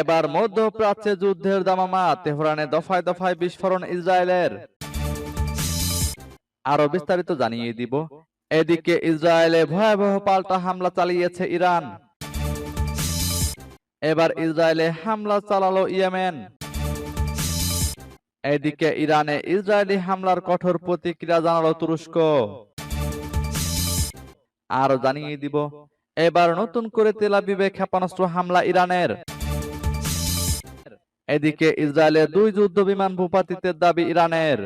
এবার মধ্যপ্রাচ্যে যুদ্ধের দামামা তেহরানে দফায় দফায় বিস্ফোরণ ইসরায়েলের। আরও বিস্তারিত জানিয়ে দিব। এদিকে ইসরায়েলে ভয়াবহ পাল্টা হামলা চালিয়েছে ইরান। এবার ইসরায়েলে হামলা চালালো ইয়েমেন। এদিকে ইরানে ইসরায়েলি হামলার কঠোর প্রতিক্রিয়া জানালো তুরস্ক। আরও জানিয়ে দিব। এবার নতুন করে তেলাবিবে ক্ষেপণাস্ত্র হামলা ইরানের। এদিকে ইসরায়েলের দুই যুদ্ধ বিমান ভূপাতিতের দাবি ইরানের।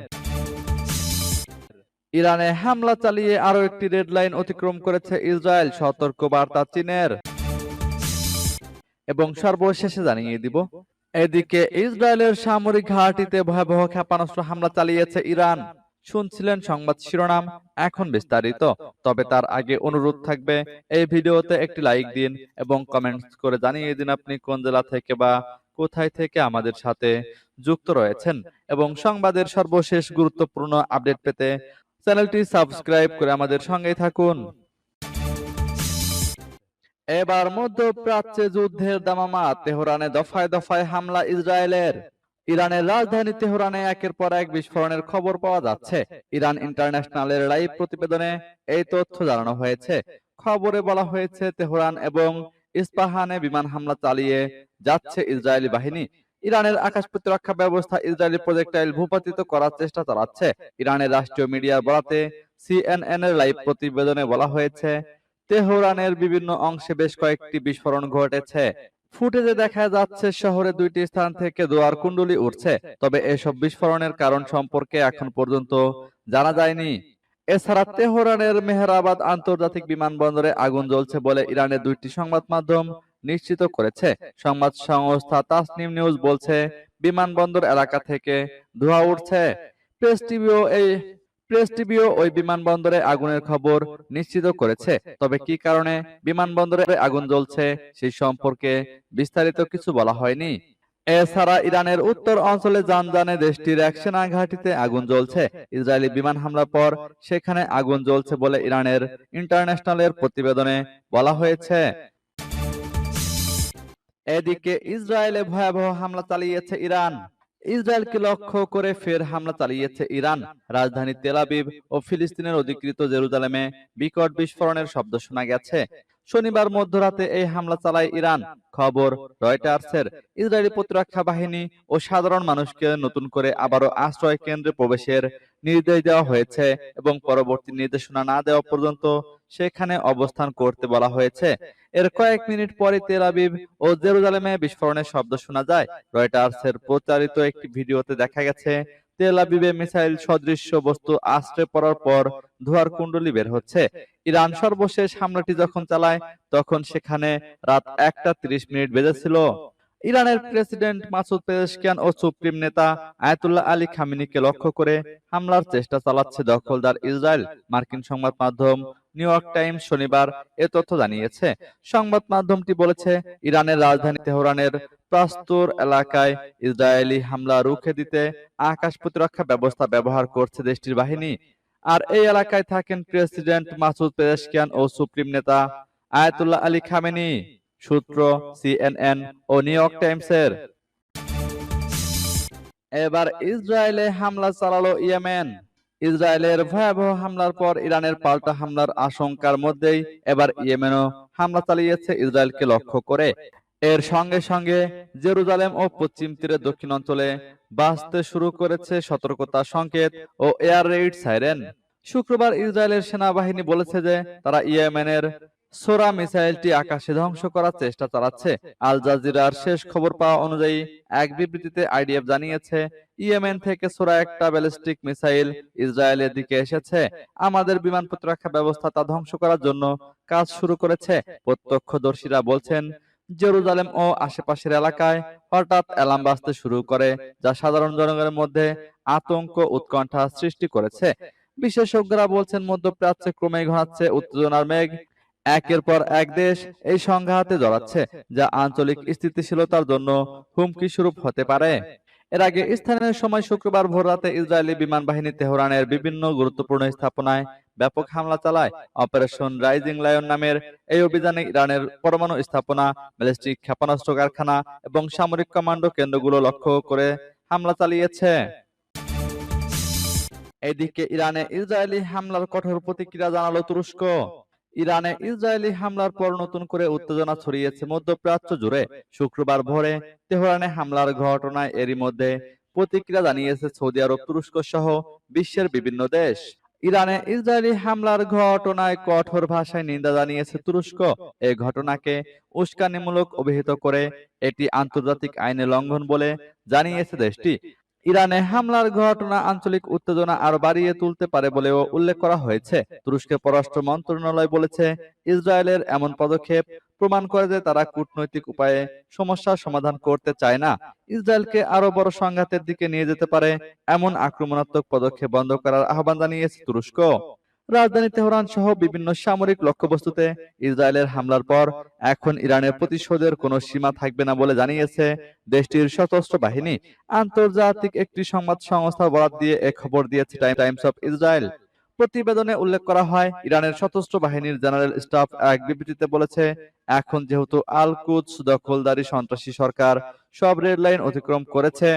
ইরানে হামলা চালিয়ে আরও একটি রেড লাইন অতিক্রম করেছে ইসরায়েল সতর্ক বার্তা চীনের। এবং সর্বশেষে জানিয়ে দিব এদিকে ইসরায়েলের সামরিক ঘাটিতে ভয়াবহ ক্ষেপণাস্ত্র হামলা চালিয়েছে ইরান। শুনছিলেন সংবাদ শিরোনাম এখন বিস্তারিত। তবে তার আগে অনুরোধ থাকবে এই ভিডিওতে একটি লাইক দিন এবং কমেন্টস করে জানিয়ে দিন আপনি কোন জেলা থেকে বা কোথায় থেকে আমাদের সাথে যুক্ত রয়েছেন এবং সংবাদের সর্বশেষ গুরুত্বপূর্ণ আপডেট পেতে চ্যানেলটি সাবস্ক্রাইব করে আমাদের সঙ্গেই থাকুন। এবার মধ্যপ্রাচ্যে যুদ্ধের দামামা তেহরানে দফায় দফায় হামলা ইসরায়েলের। ইরানের রাজধানী তেহরানে একের পর এক বিস্ফোরণের খবর পাওয়া যাচ্ছে। ইরান ইন্টারন্যাশনালের লাইভ প্রতিবেদনে এই তথ্য জানানো হয়েছে। খবরে বলা হয়েছে তেহরান এবং ইস্পাহানে বিমান হামলা চালিয়ে যাচ্ছে ইসরায়েলি বাহিনী। ইরানের আকাশ প্রতিরক্ষা ব্যবস্থা ইসরায়েলি প্রজেক্টাইল ভূপাতিত করার চেষ্টা চালাচ্ছে। ইরানের রাষ্ট্রীয় মিডিয়ার বরাতে সিএনএন এর লাইভ প্রতিবেদনে বলা হয়েছে তেহরানের বিভিন্ন অংশে বেশ কয়েকটি বিস্ফোরণ ঘটেছে। ফুটেজে দেখা যাচ্ছে শহরে দুইটি স্থান থেকে দোয়ার কুণ্ডলি উঠছে। তবে এসব বিস্ফোরণের কারণ সম্পর্কে এখন পর্যন্ত জানা যায়নি। এছাড়া তেহরানের মেহরাবাদ আন্তর্জাতিক বিমানবন্দরে আগুন জ্বলছে বলে ইরানের দুইটি সংবাদ মাধ্যম নিশ্চিত করেছে। সংবাদ সংস্থা তাসনিম নিউজ বলছে বিমানবন্দর এলাকা থেকে ধোঁয়া উঠছে। প্রেস টিভিও এই প্রেস টিভিও ওই বিমানবন্দরে আগুনের খবর নিশ্চিত করেছে। তবে কি কারণে বিমানবন্দরে আগুন জ্বলছে? সেই সম্পর্কে বিস্তারিত কিছু বলা হয়নি। এছাড়া ইরানের উত্তর অঞ্চলে জানজানে দেশটির এক সেনা ঘাঁটিতে আগুন জ্বলছে। ইসরায়েলি বিমান হামলার পর সেখানে আগুন জ্বলছে বলে ইরানের ইন্টারন্যাশনালের প্রতিবেদনে বলা হয়েছে। এদিকে ইসরায়েলে ভয়াবহ হামলা চালিয়েছে ইরান। ইসরায়েলকে লক্ষ্য করে ফের হামলা চালিয়েছে ইরান। রাজধানী তেলাবিব ও ফিলিস্তিনের অধিকৃত জেরুজালেমে বিকট বিস্ফোরণের শব্দ শোনা গেছে। শনিবার মধ্যরাতে এই হামলা চালায় ইরান। খবর, রয়টার্সের। ইসরায়েলি প্রতিরক্ষা বাহিনী ও সাধারণ মানুষকে নতুন করে আবারও আশ্রয় কেন্দ্রে প্রবেশের নির্দেশ দেওয়া হয়েছে এবং পরবর্তী নির্দেশনা না দেওয়া পর্যন্ত সেখানে অবস্থান করতে বলা হয়েছে। এর কয়েক মিনিট পরে তেল আবিব ও জেরুজালেমে বিস্ফোরণের শব্দ শোনা যায়। রয়টার্সের প্রচারিত একটি ভিডিওতে দেখা গেছে তেল আবিবে মিসাইল সদৃশ্য বস্তু আশ্রে পড়ার পর ধোয়ার কুণ্ডলি বের হচ্ছে। ইরান সর্বশেষ হামলাটি যখন চালায়, তখন সেখানে রাত একটা তিরিশ মিনিট বেজেছিল। ইরানের প্রেসিডেন্ট মাসুদ পেজেশকিয়ান ও সুপ্রিম নেতা আয়াতুল্লাহ আলী খামিনিকে লক্ষ্য করে হামলার চেষ্টা চালাচ্ছে দখলদার ইসরায়েল। মার্কিন সংবাদ মাধ্যম নিউ ইয়র্ক টাইমস শনিবার এ তথ্য জানিয়েছে। সংবাদ মাধ্যমটি বলেছে, ইরানের রাজধানী তেহরানের প্রস্তর এলাকায় ইসরায়েলি হামলা রুখে দিতে আকাশ প্রতিরক্ষা ব্যবস্থা ব্যবহার করছে দেশটির বাহিনী। আর এই এলাকায় থাকেন প্রেসিডেন্ট মাসুদ পেজেশকিয়ান ও সুপ্রিম নেতা আয়াতুল্লাহ আলী খামেনি সূত্র সিএনএন ও নিউ ইয়র্ক টাইমসের এবার ইসরায়েলে হামলা চালালো ইয়েমেন। ইসরায়েলের ভয়াবহ হামলার পর ইরানের পাল্টা হামলার আশঙ্কার মধ্যেই এবার ইয়েমেনও হামলা চালিয়েছে ইসরায়েলকে লক্ষ্য করে। এর সঙ্গে সঙ্গে জেরুজালেম ও পশ্চিম তীরের দক্ষিণ অঞ্চলে বাঁচতে শুরু করেছে সতর্কতা সংকেত ও এয়ার রেইড সাইরেন। শুক্রবার ইসরায়েলের সেনাবাহিনী বলেছে যে তারা ইয়েমেনের সোরা মিসাইলটি আকাশে ধ্বংস করার চেষ্টা চালাচ্ছে। আল জাজিরার শেষ খবর পাওয়া অনুযায়ী এক বিবৃতিতে আইডিএফ জানিয়েছে, ইয়েমেন থেকে সোরা একটা ব্যালিস্টিক মিসাইল ইসরায়েলের দিকে এসেছে। আমাদের বিমান প্রতিরক্ষা ব্যবস্থা তা ধ্বংস করার জন্য কাজ শুরু করেছে। প্রত্যক্ষদর্শীরা বলছেন জেরুজালেম ও আশেপাশের এলাকায় হঠাৎ অ্যালার্ম বাজতে শুরু করে, যা সাধারণ জনগণের মধ্যে আতঙ্ক, উৎকণ্ঠা সৃষ্টি করেছে। বিশেষজ্ঞরা বলছেন, মধ্যপ্রাচ্যে ক্রমেই ঘনাচ্ছে উত্তেজনার মেঘ। একের পর এক দেশ এই সংঘাতে জড়াচ্ছে, যা আঞ্চলিক স্থিতিশীলতার জন্য হুমকি স্বরূপ হতে পারে। এর আগে স্থানীয় সময় শুক্রবার ভোর রাতে ইসরায়েলি বিমান বাহিনী তেহরানের বিভিন্ন গুরুত্বপূর্ণ স্থাপনায় ব্যাপক হামলা চালায়। অপারেশন রাইজিং লায়ন নামের এই অভিযানে ইরানের পরমাণু স্থাপনা ব্যালিস্টিক ক্ষেপণাস্ত্র কারখানা এবং সামরিক কমান্ডো কেন্দ্রগুলো লক্ষ্য করে হামলা চালিয়েছে। এদিকে ইরানে ইসরায়েলি হামলার কঠোর প্রতিক্রিয়া জানালো তুরস্ক। ইরানে ইসরায়েলি হামলার পর নতুন করে উত্তেজনা ছড়িয়েছে মধ্যপ্রাচ্য জুড়ে। শুক্রবার ভোরে তেহরানে হামলার ঘটনায় এরই মধ্যে প্রতিক্রিয়া জানিয়েছে সৌদি আরব, তুরস্ক সহ বিশ্বের বিভিন্ন দেশ। ইরানে ইসরায়েলি হামলার ঘটনায় কঠোর ভাষায় নিন্দা জানিয়েছে তুরস্ক। এই ঘটনাকে উস্কানিমূলক অভিহিত করে এটি আন্তর্জাতিক আইনে লঙ্ঘন বলে জানিয়েছে দেশটি। ইরানে হামলার ঘটনা আঞ্চলিক উত্তেজনা আরও বাড়িয়ে তুলতে পারে বলেও উল্লেখ করা হয়েছে। তুরস্কের পররাষ্ট্র মন্ত্রণালয় বলেছে, ইসরায়েলের এমন পদক্ষেপ প্রমাণ করে যে তারা কূটনৈতিক উপায়ে সমস্যার সমাধান করতে চায় না। ইসরায়েলকে আরও বড় সংঘাতের দিকে নিয়ে যেতে পারে এমন আক্রমণাত্মক পদক্ষেপ বন্ধ করার আহ্বান জানিয়েছে তুরস্ক। রাজধানী তেহরান সহ বিভিন্ন সামরিক লক্ষ্যবস্তুতে ইসরায়েলের হামলার পর এখন ইরানের প্রতিশোধের কোনো সীমা থাকবে না বলে জানিয়েছে দেশটির সশস্ত্র বাহিনী। আন্তর্জাতিক একটি সংবাদ সংস্থা বরাদ দিয়ে এ খবর দিয়েছে টাইমস অফ ইসরায়েল। প্রতিবেদনে উল্লেখ করা হয় ইরানের সশস্ত্র বাহিনীর জেনারেল স্টাফ এক বিবৃতিতে বলেছে এখন যেহেতু আল কুদস দখলদারি সন্ত্রাসী সরকার সব রেড লাইন অতিক্রম করেছে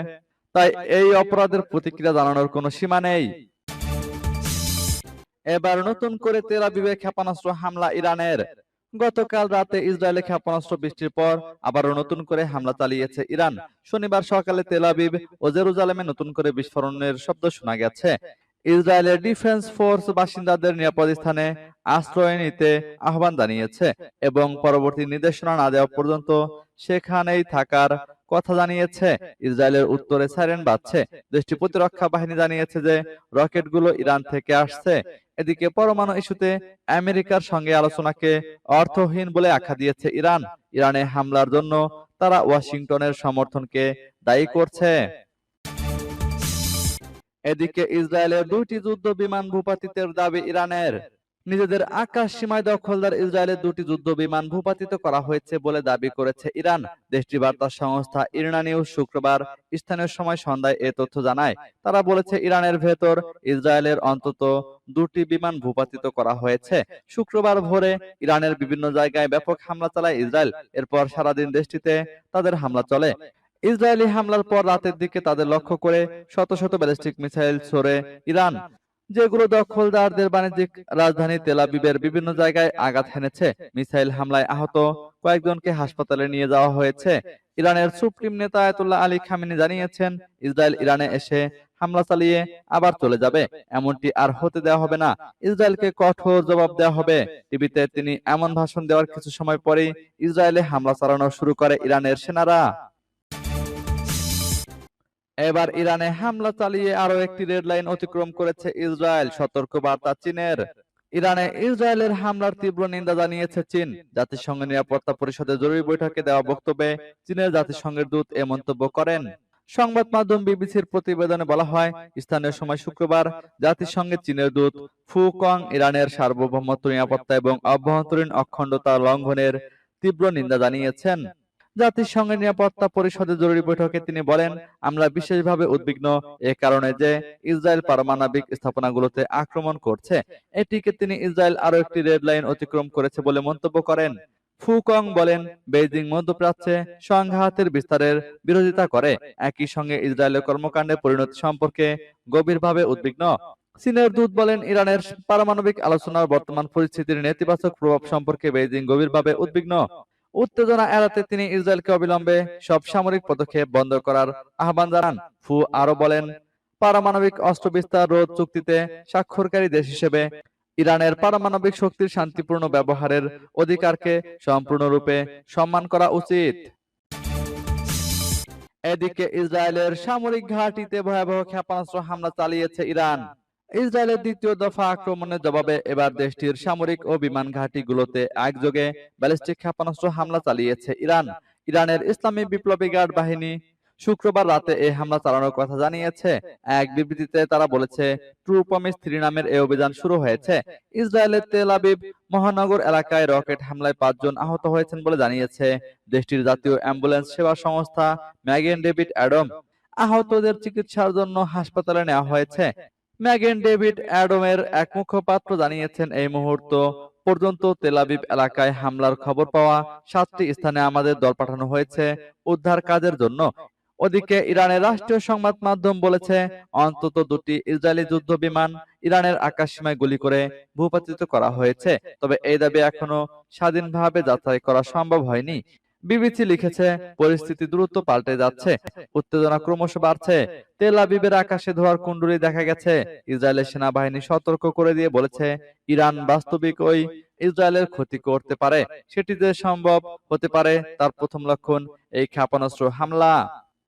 তাই এই অপরাধের প্রতিক্রিয়া জানানোর কোনো সীমা নেই। এবার নতুন করে তেল আবিবে ক্ষেপণাস্ত্র হামলা ইরানের। গতকাল রাতে ইসরায়েলে ক্ষেপণাস্ত্র বৃষ্টির পর আবারও নতুন করে হামলা চালিয়েছে ইরান। শনিবার সকালে তেল আবিব ও জেরুজালেমে নতুন করে বিস্ফোরণের শব্দ শোনা গেছে। ইসরায়েলের ডিফেন্স ফোর্স বাসিন্দাদের নিরাপদ স্থানে আশ্রয় নিতে আহ্বান জানিয়েছে এবং পরবর্তী নির্দেশনা না দেওয়া পর্যন্ত সেখানেই থাকার কথা জানিয়েছে। ইসরায়েলের উত্তরে সাইরেন বাজছে। দেশটি প্রতিরক্ষা বাহিনী জানিয়েছে যে রকেটগুলো ইরান থেকে আসছে। এদিকে পরমাণু ইস্যুতে আমেরিকার সঙ্গে আলোচনাকে অর্থহীন বলে আখ্যা দিয়েছে ইরান। ইরানে হামলার জন্য তারা ওয়াশিংটনের সমর্থনকে দায়ী করছে। এদিকে ইসরায়েলের দুইটি যুদ্ধ বিমান ভূপাতিতের দাবি ইরানের। নিজেদের আকাশ সীমায় দখলদার ইসরায়েলের দুটি যুদ্ধ বিমান ভূপাতিত করা হয়েছে বলে দাবি করেছে ইরান। দেশটি বার্তা সংস্থা ইরনা নিউজ শুক্রবার স্থানীয় সময় সন্ধ্যায় এ তথ্য জানায়। তারা বলেছে, ইরানের ভেতর ইসরায়েলের অন্তত দুটি বিমান ভূপাতিত করা হয়েছে। শুক্রবার ভোরে ইরানের বিভিন্ন জায়গায় ব্যাপক হামলা চালায় ইসরায়েল। এরপর সারাদিন দেশটিতে তাদের হামলা চলে। ইসরায়েলি হামলার পর রাতের দিকে তাদের লক্ষ্য করে শত শত ব্যালিস্টিক মিসাইল ছড়ে ইরান, যেগুলো দখলদারদের বাণিজ্যিক রাজধানী তেলাবিবের বিভিন্ন জায়গায় আঘাত হেনেছে। মিসাইল হামলায় আহত কয়েকজনকে হাসপাতালে নিয়ে যাওয়া হয়েছে। ইরানের সুপ্রিম নেতা আয়াতুল্লাহ আলী খামিনি জানিয়েছেন, ইসরায়েল ইরানে এসে হামলা চালিয়ে আবার চলে যাবে। এমনটি আর হতে দেওয়া হবে না। ইসরায়েলকে কঠোর জবাব দেওয়া হবে। টিভিতে তিনি এমন ভাষণ দেওয়ার কিছু সময় পরেই ইসরায়েলে হামলা চালানো শুরু করে ইরানের সেনারা। এবার ইরানে হামলা চালিয়ে আরও একটি রেড লাইন অতিক্রম করেছে ইসরায়েল সতর্ক বার্তা চীনের। ইরানে ইসরায়েলের হামলার তীব্র নিন্দা জানিয়েছে চীন। জাতিসংঘ নিরাপত্তা পরিষদের জরুরি বৈঠকে দেওয়া বক্তব্যে চীনের জাতিসংঘের দূত এ মন্তব্য করেন। সংবাদ মাধ্যম বিবিসির প্রতিবেদনে বলা হয়, স্থানীয় সময় শুক্রবার জাতিসংঘের চীনের দূত ফু কং ইরানের সার্বভৌমত্ব নিরাপত্তা এবং অভ্যন্তরীণ অখণ্ডতা লঙ্ঘনের তীব্র নিন্দা জানিয়েছেন। জাতিসংঘের নিরাপত্তা পরিষদের জরুরি বৈঠকে তিনি বলেন, আমরা বিশেষভাবে উদ্বিগ্ন এ কারণে যে ইসরায়েল পারমাণবিক স্থাপনাগুলোতে আক্রমণ করছে, এটিকে তিনি ইসরায়েল আরও একটি রেড লাইন অতিক্রম করেছে বলে মন্তব্য করেন। ফুকং বলেন, বেইজিং মধ্যপ্রাচ্যে সংঘাতের বিস্তারের বিরোধিতা করে। একই সঙ্গে ইসরায়েলের কর্মকাণ্ডের পরিণতি সম্পর্কে গভীরভাবে উদ্বিগ্ন। চীনের দূত বলেন, ইরানের পারমাণবিক আলোচনার বর্তমান পরিস্থিতির নেতিবাচক প্রভাব সম্পর্কে বেইজিং গভীরভাবে উদ্বিগ্ন। উত্তেজনা এড়াতে তিনি ইসরায়েলকে অবিলম্বে সব সামরিক পদক্ষেপ বন্ধ করার আহ্বান জানান। ফু আরও বলেন, পারমাণবিক অস্ত্র বিস্তার রোধ চুক্তিতে স্বাক্ষরকারী দেশ হিসেবে ইরানের পারমাণবিক শক্তির শান্তিপূর্ণ ব্যবহারের অধিকারকে সম্পূর্ণরূপে সম্মান করা উচিত। এদিকে ইসরায়েলের সামরিক ঘাঁটিতে ভয়াবহ ক্ষেপণাস্ত্র হামলা চালিয়েছে ইরান। ইসরায়েলের দ্বিতীয় দফা আক্রমণের জবাবে এবার দেশটির সামরিক ও বিমান ঘাঁটিগুলোতে একযোগে ব্যালিস্টিক ক্ষেপণাস্ত্র হামলা চালিয়েছে ইরান। ইরানের ইসলামী বিপ্লবী গার্ড বাহিনী শুক্রবার রাতে এই হামলা চালানোর কথা জানিয়েছে। এক বিবৃতিতে তারা বলেছে ট্রু প্রমিস থ্রি নামের এই অভিযান শুরু হয়েছে। ইসরায়েলের তেল আবিব মহানগর এলাকায় রকেট হামলায় পাঁচজন আহত হয়েছেন বলে জানিয়েছে। দেশটির জাতীয় অ্যাম্বুলেন্স সেবা সংস্থা ম্যাগেন ডেভিড অ্যাডম আহতদের চিকিৎসার জন্য হাসপাতালে নেওয়া হয়েছে। ম্যাগেন ডেভিড অ্যাডমের এক মুখপাত্র জানিয়েছেন, এই মুহূর্ত পর্যন্ত তেলাবিব এলাকায় হামলার খবর পাওয়া সাতটি স্থানে আমাদের দল পাঠানো হয়েছে উদ্ধার কাজের জন্য। ওদিকে ইরানের রাষ্ট্রীয় সংবাদ মাধ্যম বলেছে, অন্তত দুটি ইসরায়েলি যুদ্ধ বিমান ইরানের আকাশসীমায় গুলি করে ভূপাতিত করা হয়েছে। তবে এই দাবি এখনও স্বাধীনভাবে যাচাই করা সম্ভব হয়নি। বিবিসি লিখেছে পরিস্থিতি দ্রুত পাল্টে যাচ্ছে উত্তেজনা ক্রমশ বাড়ছে। তেল আবিবের আকাশে ধোয়ার কুণ্ডুলি দেখা গেছে। ইসরায়েলের সেনাবাহিনী সতর্ক করে দিয়ে বলেছে ইরান বাস্তবিক ওই ইসরায়েলের ক্ষতি করতে পারে। সেটি যে সম্ভব হতে পারে। তার প্রথম লক্ষণ এই ক্ষেপণাস্ত্র হামলা।